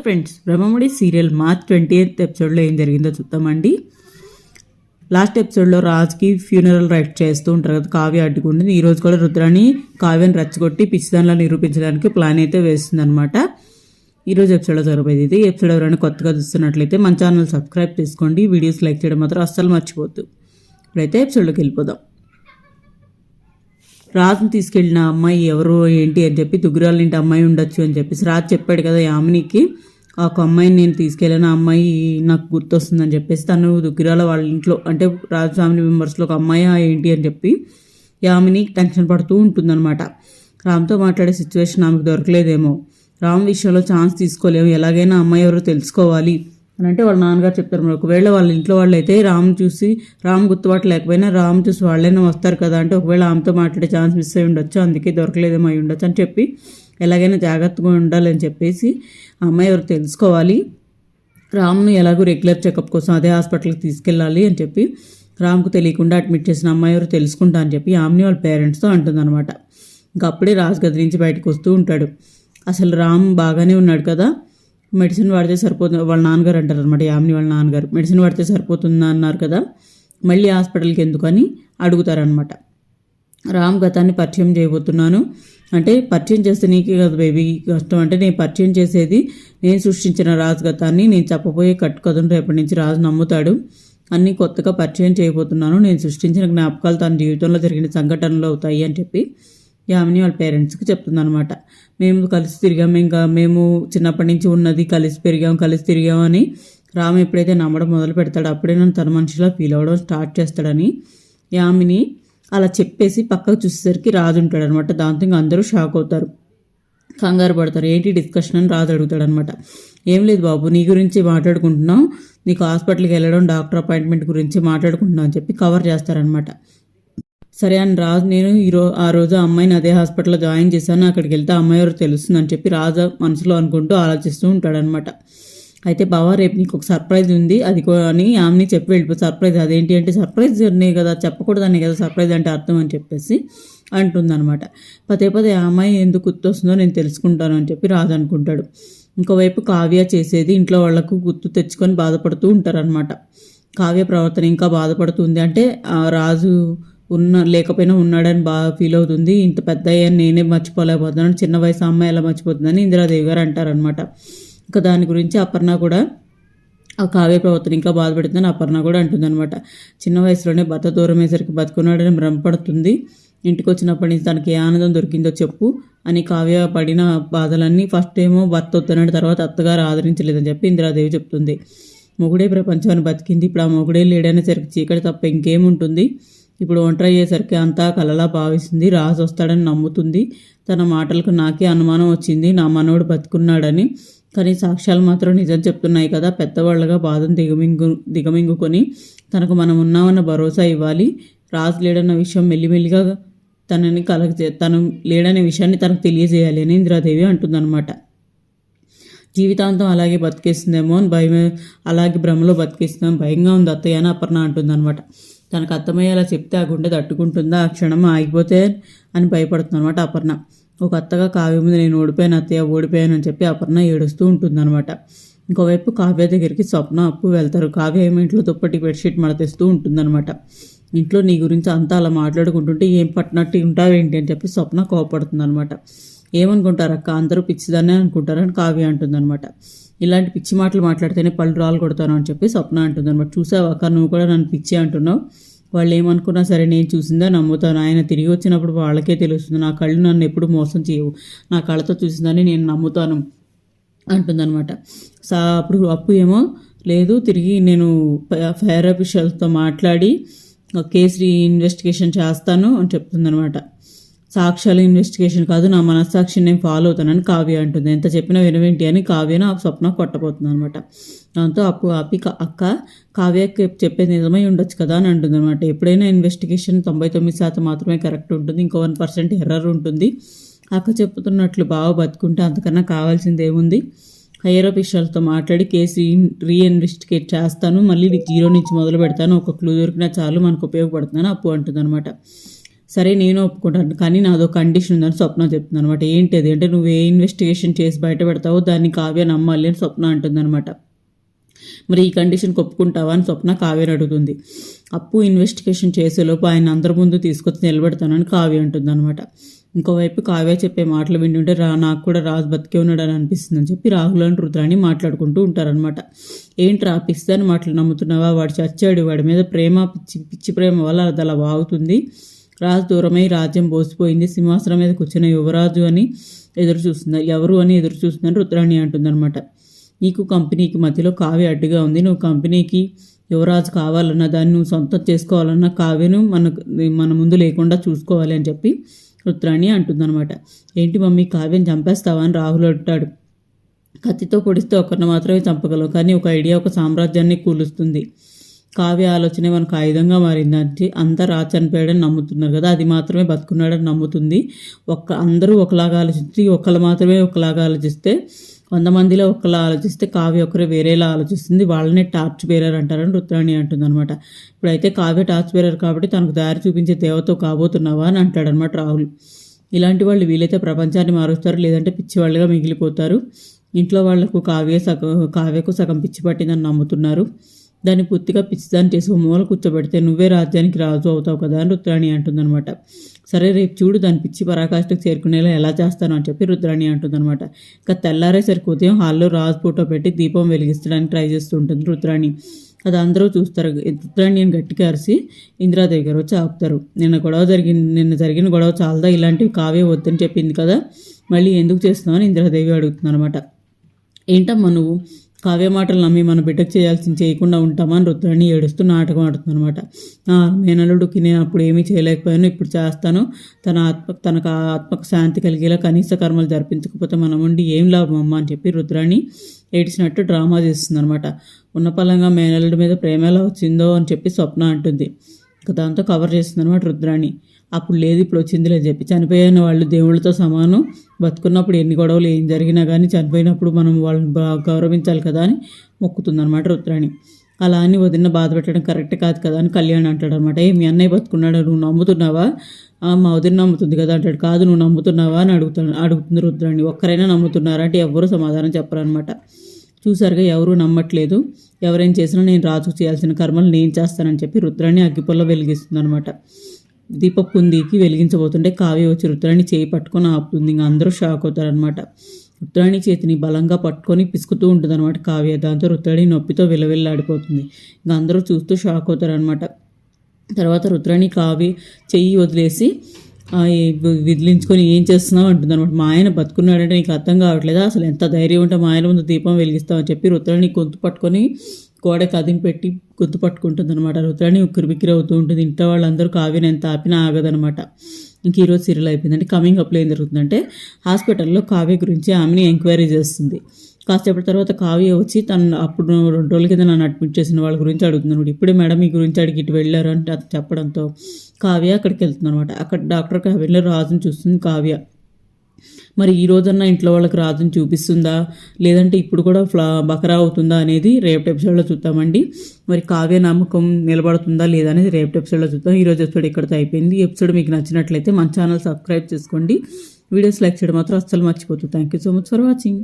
Friends Brahmamudi serial March twenty eighth ఎపిసోడ్లో ఏం జరిగిందో చూద్దామండి. లాస్ట్ ఎపిసోడ్లో రాజ్కి ఫ్యూనరల్ రైట్ చేస్తూ ఉంటారు కదా కావ్య అడ్డుకుంటుంది. ఈ రోజు కూడా రుద్రాని కావ్యని రెచ్చగొట్టి పిచ్చిదానిలో నిరూపించడానికి ప్లాన్ అయితే వేస్తుంది అనమాట ఈరోజు ఎపిసోడ్లో జరగబోయేది ఇది. ఎపిసోడ్ ఎవరైనా కొత్తగా చూస్తున్నట్లయితే మన ఛానల్ సబ్స్క్రైబ్ చేసుకోండి. వీడియోస్ లైక్ చేయడం మాత్రం అస్సలు మర్చిపోద్దు ఇప్పుడైతే ఎపిసోడ్లోకి వెళ్ళిపోదాం. రాజుని తీసుకెళ్ళిన అమ్మాయి ఎవరు ఏంటి అని చెప్పి దుగ్గురాల ఇంటి అమ్మాయి ఉండొచ్చు అని చెప్పేసి రాజు చెప్పాడు కదా యామినికి. ఒక అమ్మాయిని నేను తీసుకెళ్ళిన ఆ అమ్మాయి నాకు గుర్తొస్తుందని చెప్పేసి తను దుగ్గిరాల వాళ్ళ ఇంట్లో అంటే రాజు ఫ్యామిలీ మెంబర్స్లో ఒక అమ్మాయి ఏంటి అని చెప్పి యామిని టెన్షన్ పడుతూ ఉంటుందన్నమాట. రామ్తో మాట్లాడే సిచ్యువేషన్ ఆమెకు దొరకలేదేమో. రామ్ విషయంలో ఛాన్స్ తీసుకోలేము ఎలాగైనా అమ్మాయి ఎవరో తెలుసుకోవాలి అని అంటే వాళ్ళ నాన్నగారు చెప్తారు మరి ఒకవేళ వాళ్ళ ఇంట్లో వాళ్ళు అయితే రామ్ చూసి రామ్ గుర్తుబాటు లేకపోయినా రామ్ చూసి వాళ్ళైనా వస్తారు కదా అంటే ఒకవేళ ఆమెతో మాట్లాడే ఛాన్స్ మిస్ అయి ఉండొచ్చు అందుకే దొరకలేదేమో అయి ఉండొచ్చు అని చెప్పి ఎలాగైనా జాగ్రత్తగా ఉండాలని చెప్పేసి అమ్మాయి ఎవరు తెలుసుకోవాలి. రామ్ను ఎలాగో రెగ్యులర్ చెకప్ కోసం అదే హాస్పిటల్కి తీసుకెళ్ళాలి అని చెప్పి రామ్కు తెలియకుండా అడ్మిట్ చేసిన అమ్మాయి ఎవరు తెలుసుకుంటా అని చెప్పి ఆమెని వాళ్ళ పేరెంట్స్తో అంటుందన్నమాట. ఇంకా అప్పుడే రాజు గది నుంచి బయటకు వస్తూ ఉంటాడు. అసలు రామ్ బాగానే ఉన్నాడు కదా? మెడిసిన్ వాడితే సరిపోతుంది వాళ్ళ నాన్నగారు అంటారు అనమాట యామిని వాళ్ళ నాన్నగారు. మెడిసిన్ వాడితే సరిపోతుందా అన్నారు కదా? మళ్ళీ హాస్పిటల్కి ఎందుకని అడుగుతారనమాట రామ్ గతాన్ని పరిచయం చేయబోతున్నాను. అంటే పరిచయం చేస్తే నీకే కదా బేబీ కష్టం అంటే నేను పరిచయం చేసేది నేను సృష్టించిన రాజు గతాన్ని నేను చెప్పబోయే కట్టు కథను రేపటి నుంచి రాజు నమ్ముతాడు. అన్నీ కొత్తగా పరిచయం చేయబోతున్నాను. నేను సృష్టించిన జ్ఞాపకాలు తన జీవితంలో జరిగిన సంఘటనలు అవుతాయి అని చెప్పి యామిని వాళ్ళ పేరెంట్స్కి చెప్తుందనమాట మేము కలిసి తిరిగాము ఇంకా మేము చిన్నప్పటి నుంచి ఉన్నది కలిసి పెరిగాం కలిసి తిరిగాం అని రామ్ ఎప్పుడైతే నమ్మడం మొదలు పెడతాడో అప్పుడే నన్ను తన మనిషిలా ఫీల్ అవ్వడం స్టార్ట్ చేస్తాడని యామిని అలా చెప్పేసి పక్కకు చూసేసరికి రాజు ఉంటాడు అనమాట దాంతో ఇంకా అందరూ షాక్ అవుతారు. కంగారు పడతారు. ఏంటి డిస్కషన్ అని రాజు అడుగుతాడు అనమాట ఏం లేదు బాబు నీ గురించి మాట్లాడుకుంటున్నాం. నీకు హాస్పిటల్కి వెళ్ళడం డాక్టర్ అపాయింట్మెంట్ గురించి మాట్లాడుకుంటున్నాం అని చెప్పి కవర్ చేస్తారనమాట. సరే అని రాజు నేను ఈరో ఆ రోజు అమ్మాయిని అదే హాస్పిటల్లో జాయిన్ చేశాను. అక్కడికి వెళ్తే అమ్మాయి ఎవరు తెలుస్తుందని చెప్పి రాజు మనసులో అనుకుంటూ ఆలోచిస్తూ ఉంటాడనమాట. అయితే బావా రేపు నీకు ఒక సర్ప్రైజ్ ఉంది. అది అని ఆమెని చెప్పి వెళ్ళిపో సర్ప్రైజ్ అదేంటి అంటే సర్ప్రైజ్ నే కదా చెప్పకూడదనే కదా సర్ప్రైజ్ అంటే అర్థం అని చెప్పేసి అంటుందన్నమాట. పదే పదే అమ్మాయి ఎందుకు గుర్తొస్తుందో నేను తెలుసుకుంటాను అని చెప్పి రాదనుకుంటాడు. అనుకుంటాడు ఇంకోవైపు కావ్య చేసేది ఇంట్లో వాళ్ళకు గుర్తు తెచ్చుకొని బాధపడుతూ ఉంటారనమాట కావ్య ప్రవర్తన ఇంకా బాధపడుతుంది అంటే ఆ రాజు ఉన్న లేకపోయినా ఉన్నాడని బాగా ఫీల్ అవుతుంది. ఇంత పెద్ద అయ్యాను నేనే మర్చిపోలేకపోతున్నాను. చిన్న వయసు అమ్మాయి ఎలా మర్చిపోతుందని ఇందిరాదేవి గారు అంటారనమాట ఇంకా దాని గురించి అపర్ణ కూడా ఆ కావ్య ప్రవర్తన ఇంకా బాధపడుతుందని అపర్ణ కూడా అంటుందన్నమాట. చిన్న వయసులోనే భర్త దూరం అయ్యేసరికి బతుకున్నాడని భ్రమపడుతుంది. ఇంటికి వచ్చినప్పటి నుంచి తనకి ఏ ఆనందం దొరికిందో చెప్పు అని కావ్య పడిన బాధలన్నీ ఫస్ట్ ఏమో భర్త వద్దన్నాడు తర్వాత అత్తగారు ఆదరించలేదని చెప్పి ఇందిరాదేవి చెప్తుంది. మొగుడే ప్రపంచాన్ని బతికింది. ఇప్పుడు ఆ మొగుడే లేడనేసరికి చీకటి తప్ప ఇంకేముంటుంది ఇప్పుడు ఒంటరి అయ్యేసరికి అంతా కలలా భావిస్తుంది రాజు వస్తాడని నమ్ముతుంది. తన మాటలకు నాకే అనుమానం వచ్చింది. నా మనవడు బతుకున్నాడని కానీ సాక్ష్యాలు మాత్రం నిజం చెప్తున్నాయి కదా. పెద్దవాళ్ళగా బాధను దిగమింగు దిగమింగుకొని తనకు మనం ఉన్నామన్న భరోసా ఇవ్వాలి. రాజు లేడన్న విషయం మెల్లిమెల్లిగా తనని కలగ తను లేడనే విషయాన్ని తనకు తెలియజేయాలి అని ఇందిరాదేవి అంటుందన్నమాట. జీవితాంతం అలాగే బతికేస్తుందేమో అని భయం అలాగే భ్రమలో బతికేస్తుందని భయంగా ఉంది అత్తయ్య అని అపర్ణ అంటుందన్నమాట. తనకు అర్థమయ్యేలా చెప్తే ఆ గుండె తట్టుకుంటుందా? ఆ క్షణం ఆగిపోతే అని భయపడుతుంది అనమాట అపర్ణ. ఒక అత్తగా కావ్య ముందు నేను ఓడిపోయాను అత్తయ్య ఓడిపోయాను అని చెప్పి అపర్ణ ఏడుస్తూ ఉంటుందన్నమాట. ఇంకోవైపు కావ్య దగ్గరికి స్వప్న అప్పు వెళ్తారు. కావ్య ఏమో ఇంట్లో దుప్పటి బెడ్షీట్ మడతేస్తూ ఉంటుందన్నమాట. ఇంట్లో నీ గురించి అంతా అలా మాట్లాడుకుంటుంటే ఏం పట్టినట్టు ఉంటావేంటి అని చెప్పి స్వప్న కోపడుతుంది అనమాట ఏమనుకుంటారు అక్క? అందరూ పిచ్చిదానే అనుకుంటారని కావ్య అంటుందన్నమాట. ఇలాంటి పిచ్చి మాటలు మాట్లాడితేనే పళ్ళు రాలు కొడతాను అని చెప్పి స్వప్న అంటుందన్నమాట. చూసావా అక్క? నువ్వు కూడా నన్ను పిచ్చి అంటున్నావు. వాళ్ళు ఏమనుకున్నా సరే నేను చూసిందా నమ్ముతాను ఆయన తిరిగి వచ్చినప్పుడు వాళ్ళకే తెలుస్తుంది నా కళ్ళు నన్ను ఎప్పుడు మోసం చేయవు నా కళ్ళతో చూసిందని నేను నమ్ముతాను అంటుందన్నమాట. సా అప్పుడు అప్పు ఏమో లేదు తిరిగి నేను ఫైర్ ఆఫీషియల్స్తో మాట్లాడి కేసు ఇన్వెస్టిగేషన్ చేస్తాను అని చెప్తుందనమాట సాక్ష్యాలు ఇన్వెస్టిగేషన్ కాదు నా మనస్సాక్షిని నేను ఫాలో అవుతానని కావ్య అంటుంది. ఎంత చెప్పినా వినవేంటి అని కావ్యను ఆ స్వప్న కొట్టబోతుంది అనమాట దాంతో అప్పు అప్పి అక్క కావ్యకి చెప్పేది నిజమై ఉండొచ్చు కదా అని అంటుంది అనమాట ఎప్పుడైనా ఇన్వెస్టిగేషన్ తొంభై తొమ్మిది శాతం మాత్రమే కరెక్ట్ ఉంటుంది ఇంకో వన్ పర్సెంట్ ఎర్రర్ ఉంటుంది. అక్క చెప్తున్నట్లు బాగా బతుకుంటే అంతకన్నా కావాల్సింది ఏముంది? హైయర్ ఆఫీషియల్తో మాట్లాడి కేసు రీఇన్వెస్టిగేట్ చేస్తాను మళ్ళీ జీరో నుంచి మొదలు పెడతాను ఒక క్లూ దొరికినా చాలు మనకు ఉపయోగపడుతుందని అప్పు అంటుంది అనమాట సరే నేను ఒప్పుకుంటాను కానీ నాదో కండిషన్ ఉందని స్వప్న చెప్తుంది అనమాట ఏంటి అది? అంటే నువ్వు ఏ ఇన్వెస్టిగేషన్ చేసి బయట పెడతావో దాన్ని కావ్య నమ్మాలి అని స్వప్న అంటుందన్నమాట. మరి ఈ కండిషన్కి ఒప్పుకుంటావా అని స్వప్న కావ్యని అడుగుతుంది. అప్పు ఇన్వెస్టిగేషన్ చేసేలోపు ఆయన అందరి ముందు తీసుకొచ్చి నిలబెడతానని కావ్య అంటుంది అనమాట ఇంకోవైపు కావ్య చెప్పే మాటలు వింటుంటే రా నాకు కూడా రాజు బతికే ఉన్నాడని అనిపిస్తుంది అని చెప్పి రాహుల్ అని రుద్రాని మాట్లాడుకుంటూ ఉంటారనమాట ఏంట్రా పిస్తాని మాటలు నమ్ముతున్నావా? వాడు చచ్చాడు వాడి మీద ప్రేమ పిచ్చి పిచ్చి ప్రేమ వల్ల అది అలా వాగుతుంది. రాజు దూరమై రాజ్యం బోసిపోయింది. సింహాసనం మీద కూర్చున్న యువరాజు అని ఎదురు చూస్తున్నారు ఎవరు అని ఎదురు చూస్తుందని రుద్రాణి అంటుందన్నమాట. నీకు కంపెనీకి మధ్యలో కావ్య అడ్డుగా ఉంది. నువ్వు కంపెనీకి యువరాజు కావాలన్నా దాన్ని నువ్వు సొంతం చేసుకోవాలన్నా కావ్యను మన మన ముందు లేకుండా చూసుకోవాలి అని చెప్పి రుద్రాణి అంటుందన్నమాట. ఏంటి మమ్మీ కావ్యం చంపేస్తావా? అని రాహుల్ అంటాడు. కత్తితో పొడిస్తే ఒకరిని మాత్రమే చంపగలవు కానీ ఒక ఐడియా ఒక సామ్రాజ్యాన్ని కూలుస్తుంది. కావ్య ఆలోచనే మనకు ఆయుధంగా మారిందంటే అంతా రా చనిపోయాడని నమ్ముతున్నారు కదా అది మాత్రమే బతుకున్నాడని నమ్ముతుంది. ఒక్క అందరూ ఒకలాగా ఆలోచించి ఒకళ్ళు మాత్రమే ఒకలాగా ఆలోచిస్తే వంద మందిలో ఒకలా ఆలోచిస్తే కావ్య ఒకరు వేరేలా ఆలోచిస్తుంది. వాళ్ళనే టార్చ్ బేరర్ అంటారని రుద్రాణి అంటుందన్నమాట. ఇప్పుడైతే కావ్య టార్చ్ బేరర్ కాబట్టి తనకు దారి చూపించే దేవతో కాబోతున్నావా అని అంటాడనమాట రాహుల్. ఇలాంటి వాళ్ళు వీలైతే ప్రపంచాన్ని మారుస్తారు లేదంటే పిచ్చివాళ్ళుగా మిగిలిపోతారు. ఇంట్లో వాళ్ళకు కావ్య సగం కావ్యకు సగం పిచ్చి పట్టిందని నమ్ముతున్నారు. దాన్ని పూర్తిగా పిచ్చిదాన్ని చేసి మూల కూర్చోబెడితే నువ్వే రాజ్యానికి రాజు అవుతావు కదా అని రుద్రాణి అంటుందన్నమాట. సరే రేపు చూడు దాని పిచ్చి పరాకాష్ఠకు చేరుకునేలా ఎలా చేస్తాను అని చెప్పి రుద్రాణి అంటుందన్నమాట. ఇంకా తెల్లారేసరికి ఉదయం హాల్లో రాజు ఫోటో పెట్టి దీపం వెలిగించడానికి ట్రై చేస్తూ ఉంటుంది రుద్రాణి. అది అందరూ చూస్తారు. రుద్రాణిని గట్టిగా అరిసి ఇందిరాదేవి గారు వచ్చి ఆపుతారు. నిన్న గొడవ జరిగింది నిన్న జరిగిన గొడవ చాలదా? ఇలాంటివి కావే వద్దని చెప్పింది కదా. మళ్ళీ ఎందుకు చేస్తున్నావు అని ఇందిరాదేవి అడుగుతుంది అనమాట ఏంటమ్మా నువ్వు? కావ్య మాటలు నమ్మి మన బిడ్డకు చేయాల్సింది చేయకుండా ఉంటామని రుద్రాణి ఏడుస్తూ నాటకం ఆడుతుంది అనమాట మేనలుడికి నేను అప్పుడు ఏమీ చేయలేకపోయాను ఇప్పుడు చేస్తాను. తన ఆత్మ తనకు ఆత్మకు శాంతి కలిగేలా కనీస కర్మలు జరిపించకపోతే మనం ఉండి ఏం లాభం అమ్మ? అని చెప్పి రుద్రాణి ఏడిచినట్టు డ్రామా చేస్తుంది అనమాట ఉన్న పలంగా మేనల్లుడి మీద ప్రేమ ఎలా వచ్చిందో అని చెప్పి స్వప్న అంటుంది. దాంతో కవర్ చేస్తుంది అనమాట రుద్రాణి. అప్పుడు లేదు ఇప్పుడు వచ్చిందిలే చెప్పి. చనిపోయిన వాళ్ళు దేవుళ్ళతో సమానం. బతుకున్నప్పుడు ఎన్ని గొడవలు ఏం జరిగినా కానీ చనిపోయినప్పుడు మనం వాళ్ళని గౌరవించాలి కదా అని మొక్కుతుందనమాట రుద్రాణి. అలా అని వదిన బాధ పెట్టడం కరెక్ట్ కాదు కదా అని కళ్యాణ్ అంటాడు అనమాట ఏ మీ అన్నయ్య బతుకున్నాడు? నువ్వు నమ్ముతున్నావా? మా వదిన నమ్ముతుంది కదా అంటాడు. కాదు నువ్వు నమ్ముతున్నావా? అని అడుగుతాను అడుగుతుంది రుద్రాణి. ఒక్కరైనా నమ్ముతున్నారా? అంటే ఎవ్వరూ సమాధానం చెప్పరనమాట చూసారుగా ఎవరూ నమ్మట్లేదు. ఎవరేం చేసినా నేను రాజుకు చేయాల్సిన కర్మలు నేను చేస్తానని చెప్పి రుద్రాన్ని అగ్గిపొల్ల వెలిగిస్తుంది అనమాట దీపపుందికి వెలిగించబోతుంటే కావ్య వచ్చి రుద్రాన్ని చేయి పట్టుకొని ఆపుతుంది. ఇంకా అందరూ షాక్ అవుతారనమాట రుద్రాణి చేతిని బలంగా పట్టుకొని పిసుకుతూ ఉంటుంది అనమాట కావ్య. దాంతో రుద్రాణి నొప్పితో విలవిల్లాడిపోతుంది. ఇంకా అందరూ చూస్తూ షాక్ అవుతారనమాట తర్వాత రుద్రాణి కావ్య చెయ్యి వదిలేసి విదిలించుకొని ఏం చేస్తున్నావు అంటుంది అనమాట. మా ఆయన బతుకున్నాడంటే నీకు అర్థం కావట్లేదా? అసలు ఎంత ధైర్యం ఉంటే మా ఆయన ముందు దీపం వెలిగిస్తామని చెప్పి రుద్రాణి గొంతు పట్టుకొని గోడ కదిం పెట్టి గొంతు పట్టుకుంటుంది అనమాట. రుద్రాణి ఉక్కిరి అవుతూ ఉంటుంది. ఇంట్లో వాళ్ళందరూ కావ్యని ఎంత ఆపినా ఆగదనమాట. ఇంక ఈరోజు సీరియల్ అయిపోయిందంటే కమింగ్ అప్లో ఏం జరుగుతుందంటే హాస్పిటల్లో కావ్య గురించి ఆమెని ఎంక్వైరీ చేస్తుంది. కాసేపటి తర్వాత కావ్య వచ్చి తను అప్పుడు రెండు రోజుల కింద నన్ను అడ్మిట్ చేసిన వాళ్ళ గురించి అడుగుతున్నాడు ఇప్పుడే మేడం మీ గురించి అడిగి ఇటు వెళ్ళారు అంటే చెప్పడంతో కావ్య అక్కడికి వెళ్తుంది అనమాట అక్కడ డాక్టర్ కావ్యలో రాజుని చూస్తుంది కావ్య. మరి ఈ రోజన్నా ఇంట్లో వాళ్ళకి రాజుని చూపిస్తుందా? లేదంటే ఇప్పుడు కూడా ఫ్లా బకరా అవుతుందా అనేది రేపు ఎపిసోడ్లో చూద్దామండి. మరి కావ్య నమ్మకం నిలబడుతుందా లేదా అనేది రేపు ఎపిసోడ్లో చూద్దాం. ఈరోజు ఎపిసోడ్ ఇక్కడితో అయిపోయింది. ఎపిసోడ్ మీకు నచ్చినట్లయితే మన ఛానల్ సబ్స్క్రైబ్ చేసుకోండి వీడియోస్ లైక్ చేయడం మాత్రం అస్సలు మర్చిపోతుంది thank you so much for watching